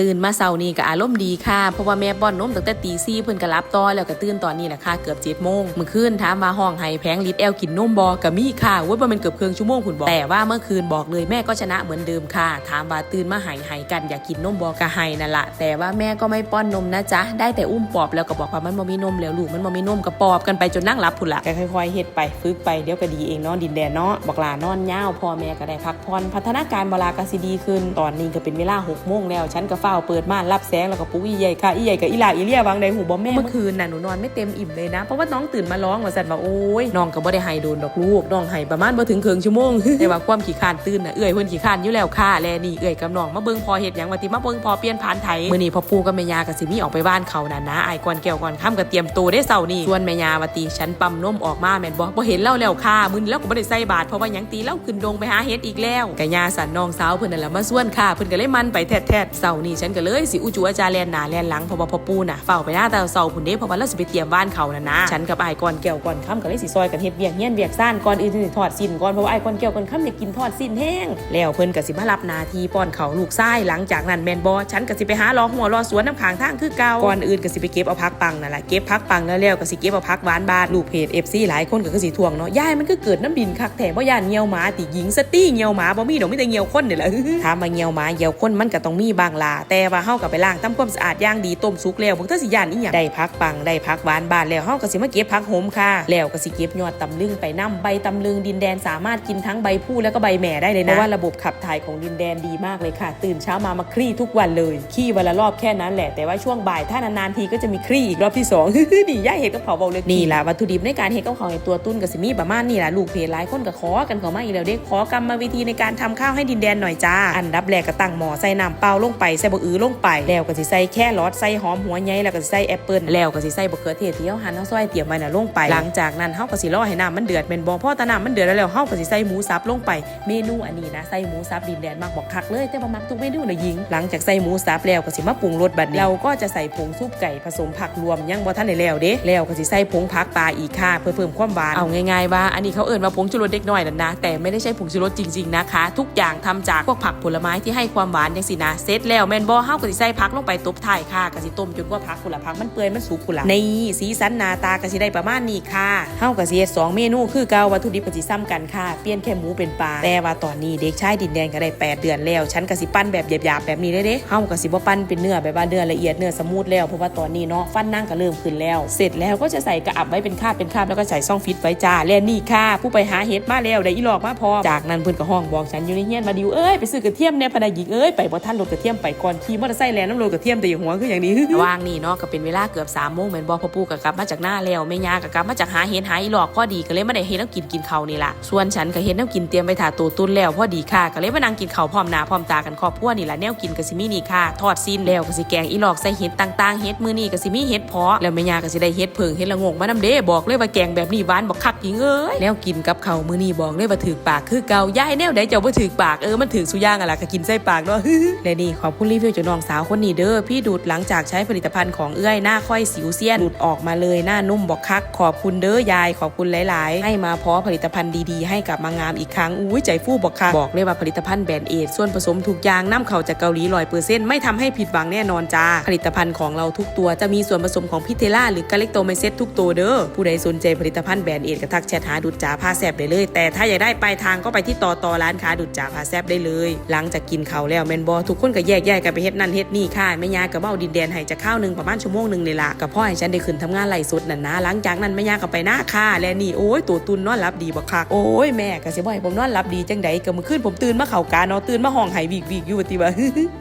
ตื่นมาเช้านี้ก็อารมณ์ดีค่ะ เพราะว่าแม่ป้อนนมตั้งแต่ตีสี่เพิ่นก็รับต่อแล้วก็ตื่นตอนนี้แหละค่ะเกือบเจ็ดโมงเมื่อคืนถามมาห้องไห้แพงลิตรแอลกินนมบอก็มีค่ะเว้ยว่ามันเกือบเครึ่องชั่วโมงคุณบอกแต่ว่าเมื่อคืนบอกเลยแม่ก็ชนะเหมือนเดิมค่ะ ถามว่าตื่นมาไห้ไห้กันอยากกินนมบอก็ไห้นั่นละแต่ว่าแม่ก็ไม่ป้อนนมนะจ๊ะได้แต่อุ้มปอบแล้วก็บอกว่ามันบ่มีนมแล้วลูกมันบ่มีนมก็ปอบกันไปจนนั่งรับพุ่นละค่อยๆเฮ็ดไปฝึกไปเดี๋ยวก็ดีเองเนาะดินแดนเนาะบอกลานอนยาวพ่อแม่ก็ได้พักผ่อนพัฒนาการบลากสิดีขึ้น ตอนนี้ก็เป็นเวลาหกโมงแล้วฉันก็เฝ้าเปิดม่านรับแสงแล้วก็ปุ๊กอีใหญ่ค่ะอีใหญ่กับอีหลาอีเลียวางในหูบอมแม่เมื่อคืนน่ะหนูนอนไม่เต็มอิ่มเลยนะเพราะว่าน้องตื่นมาร้องว่าสันว่าโอ้ยน้องก็บ่ได้ให้โดนดอกลูกน้องให้ประมาณบ่ถึงเครึ่งชั่วโมงแต่ว่าความขี้คร้านตื่นน่ะเอื้อยเพิ่นขี้คร้านอยู่แล้วค่ะแลนี่เอื้อยกับน้องมาเบิ่งพอเฮ็ดหยังว่าติมาเบิ่งพอเปลี่ยนผ่านไถมื้อนี้พ่อปูกับแม่ยาก็สิมีออกไปบ้านเขาน่ะนะอ้ายก่อนแก้วก่อนค่ำก็เตรียมตัวได้เช้านี่ส่วนแม่ยาวาติฉันปั๊มนมออกมาแม่นบ่บ่เห็นเล่าแล้วค่ะมื้อนี้เราก็บ่ได้ใส่บาตรเพราะว่าหยังตีเล่าขึ้นดงไปหาเฮ็ดอีกแล้วกะยาสันน้องสาวเพิ่นนั่นแหละมาส่วนค่ะเพิ่นก็เลยมันไปแท้ๆเช้านี่ฉันก็เลยสิอุจูอาจารย์แลนหนาแลนหลังเพราะว่าพ่อปูน่ะเฝ้าไปหน้าแต่เช้าพุ่นเด้เพราะว่าเราสิไปเตรียมบ้านเขาน่ะนะฉันกับไอ้ก่อนแก้วก่อนค่ำก็เลยสิซอยกันเฮ็ดเวียกเฮียนเวียกซ่านก่อนอื่นสิถอดสินก่อนเพราะว่าไอ้ก่อนแก้วก่อนค่ำอยากกินทอดสินแห้งแล้วเพิ่นก็สิมารับนาทีป้อนเขาลูกชายหลังจากนั้นแมนบ่ฉันก็สิไปหารอหัวรอสวนน้ำขางทางคือเก่าก่อนอื่นก็สิไปเก็บเอาพักปังนั่นแหละเก็บพักปังแล้วแล้วก็สิเก็บเอาพักหวานบาดลูกเพจ FC หลายคนก็คือสิทวงเนาะยายมันก็เกิดน้ำดินคักแถมบ่าย่านเหี่ยวหมาติหญิงสตี้เหี่ยวหมาบ่มีดอกไมีแต่เหี่ยวคนเนี่ยแหละถามมาเหี่ยวหมาเหี่ยวคนมันก็ต้องมีบางลาแต่ว่าเฮาก็ไปล้างทำความสะอาดอย่างดีต้มสุกแล้วบ่ทันสิย่านอีหยังได้พักปังได้พักหวานบาดแล้วเฮาก็สิมาเก็บพักโหมค่ะแล้วก็สิเก็บยอดตำลึงไปนํใบตำลึงดินแดนสามารถกินทั้งใบผู้แล้วก็ใบแหม่ได้เลยนะเพราะว่าระบบขับถ่ายของดินแดนดีมากเลยค่ะ ตื่นเช้ามามาคลี่ทุกวันเลยขี้วันละรอบแค่นั้นแหละแต่ว่าช่วงบ่ายถ้านานๆทีก็จะมีคลี่อีกรอบที่สองดีย่าเห็ดกับเขาเบาเลยนี่แหละวัตถุดิบในการเห็ดกับเขาวให้ตัวตุ้นกับสิมีประมาณนี่แหละลูกเพจหลายคนก็ขอกันเขามาอีกแล้วเด็กขอกรรมวิธีในการทำข้าวให้ดินแดนหน่อยจ้าอันดับแรกก็ตั้งหม้อใส่น้ำเปล่าลงไปใส่บะอือลงไปแล้วก็สิใส่แค่รอทใส่หอมหัวใหญ่แล้วก็สิใส่แอปเปิลแล้วก็สิใส่บะเขือเทศที่เฮาหั่นเฮาซอยเตรียมไว้น่ะลงไป หลังจากนั้นเฮาก็สิรอให้น้ำมันเดือดเป็นบ่พอตาน้ำมันเดือดแล้วเฮาก็สิใส่หมูสับลงไป เมนูอันนี้นะใส่หมูสับดินแดนมากบอกคักเลยแต่ว่ามักทุกเมนูนะยิง หลังจากใส่หมูสับแล้วก็สิมาปรุงรสบัดนี้เราก็จะใส่ผงซุปไก่ผสมผักรวมยังบ่ทันได้แล้วเด้แล้วก็สิใส่ผงผักปลาอีกค่ะเพื่อเพิ่มความหวานเอาง่ายๆว่าอันนี้เขาเอิ่นว่าผงชูรสเด็กน้อยนั่นนะแต่ไม่ได้ใช่ผงชูรสจริง ๆนะคะ ทุกอย่างทำจากพวกผักผลไม้ที่ให้ความหวานจังสินะเสร็จแล้วแม่นบ่เฮาก็สิใส่ผักลงไปตบท้ายค่ะก็สิต้มจนกว่าผักพุ่นละผักมันเปื่อยมันสุกพุ่นละนี่สีสันหน้าตาก็สิได้ประมาณนี้ค่ะเฮาก็สิเฮ็ดสองเมนูคือเก่าวัตถุดิบก็สิซ้ำกันค่ะ เปลี่ยนแค่หมูเป็นปลาแต่ว่าตอนนี้เด็กชายดินแดงก็ได้แปดเดือนแล้ว ฉันก็สิปั้นแบบหยาบๆแบบนี้เลยเด้เฮาก็สิบ่ปั้นเป็นเนื้อแบบว่าเนื้อละเอียดเนื้อสมูทแล้วเพราะว่าตอนนี้เนาะฟันนั่งก็เริ่มขึ้นแล้ว เสร็จแล้วก็จะใส่กระอับไว้เป็นคาบเป็นคาบแล้วก็ใส่ซ่องฟิตไว้จ้าและนี่ค่ะ ผู้ไปหาเห็ดมาแล้วได้อีหลอกมาพอจากนั้นเพิ่นก็ห้องบอกฉันอยู่ในเฮียนมาดิวเอ้ยไปซื้อกระเทียมเนี่ยพนายหญิงเอ้ยไปบ่ทันรถกระเทียมไปก่อนอนขี่มอเตอร์ไซค์แลนน้ำรถกระเทียมแต่อย่างหัวคืออย่างนี้ว่างนี่เนาะก็เป็นเวลาเกือบ3ามโมงแม่นบ่พ่อปู่ก็กลับมาจากหน้าแล้วแม่ยาก็กลับมาจากหาเห็ดหาอีหลอกพอดีก็เลยไมาได้เฮ็ดน้ำกินกินเขานี่ล่ะส่วนฉันก็เฮ็ดน้ำกินเตรียมไปถาตัวตุ้นแล้วพอดีค่ะก็เลยมานั่งกินเขาพร้อมหน้าพร้อมตากันครอบครัวนี่ล่ะแนวกินก็สิมี่นี่ค่ะทอดสิ้นแล้วก็สิแกงอีหลอกใส่เห็ดต่างๆเห็ดมือนี้ก็สิมี่เห็ดเพาะแล้วแม่ยาก็สิได้เห็ดเพิงเห็ดละโงกมานำเด้บอกเลยว่าแกงแบบนี้หวานบักคักหญิงเอ้ยแนวกินกับเขามือนี้บอกเลยว่าถือปากคือเกายายแนวใดเจ้าบ่ถือปากเออมันถือสุย่างอะล่ะก็กินใส่ปากเนาะและนี่ขอบคุณรีวิวจากน้องสาวคนนี้เด้อพี่ดูดหลังจากใช้ผลิตภัณฑ์ของเอื้อยหน้าค่อยสิวเซียนดูดออกมาเลยหน้านุ่มบอกคัก ขอบคุณเด้อยายขอบคุณหลาย ๆ ให้มาเพาะผลิตภัณฑ์ดีๆ ให้กับมางามอีกครั้งอุ้ยใจฟูบอกคักบอกเลยว่าผลิตภัณฑ์แบรนด์เอทส่วนผสมทุกอย่างนำเข้าจากเกาหลีร้อยเปอร์เซ็นต์ไม่ทำให้ผิดหวังแน่นอนจ้าผลิตภัณฑ์ของเราทุกตัวจะมีส่วนผสมของพิเทล่าหรือกาเล็กโตไมเซตทุกตัวเด้อผู้ใดสนใจผลิตภัณฑ์แบรนด์เอทก็ทักแชทหาดูดจ๋าผ้าแซบได้เลย แต่ถ้าอยากได้ปลายทางก็ไปที่ต่อต่อร้านค้าดูดจ๋าผ้าแซบได้เลย หลังจากกินเขาแล้วแมนบอทุกคนก็แยกย้ายกันไปเฮ็ดนั่นเฮ็ดนี่ค่ะแม่ยากับเบ้าดินแดนให้จะข้าวหนึ่งประมาณชั่วโมงหนึ่งเลยล่ะกับพ่อให้ฉันได้ขึ้นทำงานไล่สดนั่นนะหลังจากนั้นแม่ยาก็ไปหน้าค่ะและนี่โอ้ยตัวตุนนอนรับดีบักคักโอ้ยแม่ก็สิบ่ให้ผมนอนรับดีจังใดก็มื้อคืนผมตื่นมาเข่ากาเนาะตื่นมาห้องไห้วิกวิกอยู่ว่าติว่า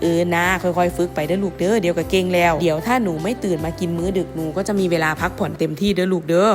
เออนะค่อยๆ ฝึกไปเด้อลูกเด้อเดี๋ยวก็เก่งแล้ว เดี๋ยวถ้าหนูไม่ตื่นมากินมื้อดึกหนูก็จะมีเวลาพักผ่อนเต็มที่เด้อลูกเด้อ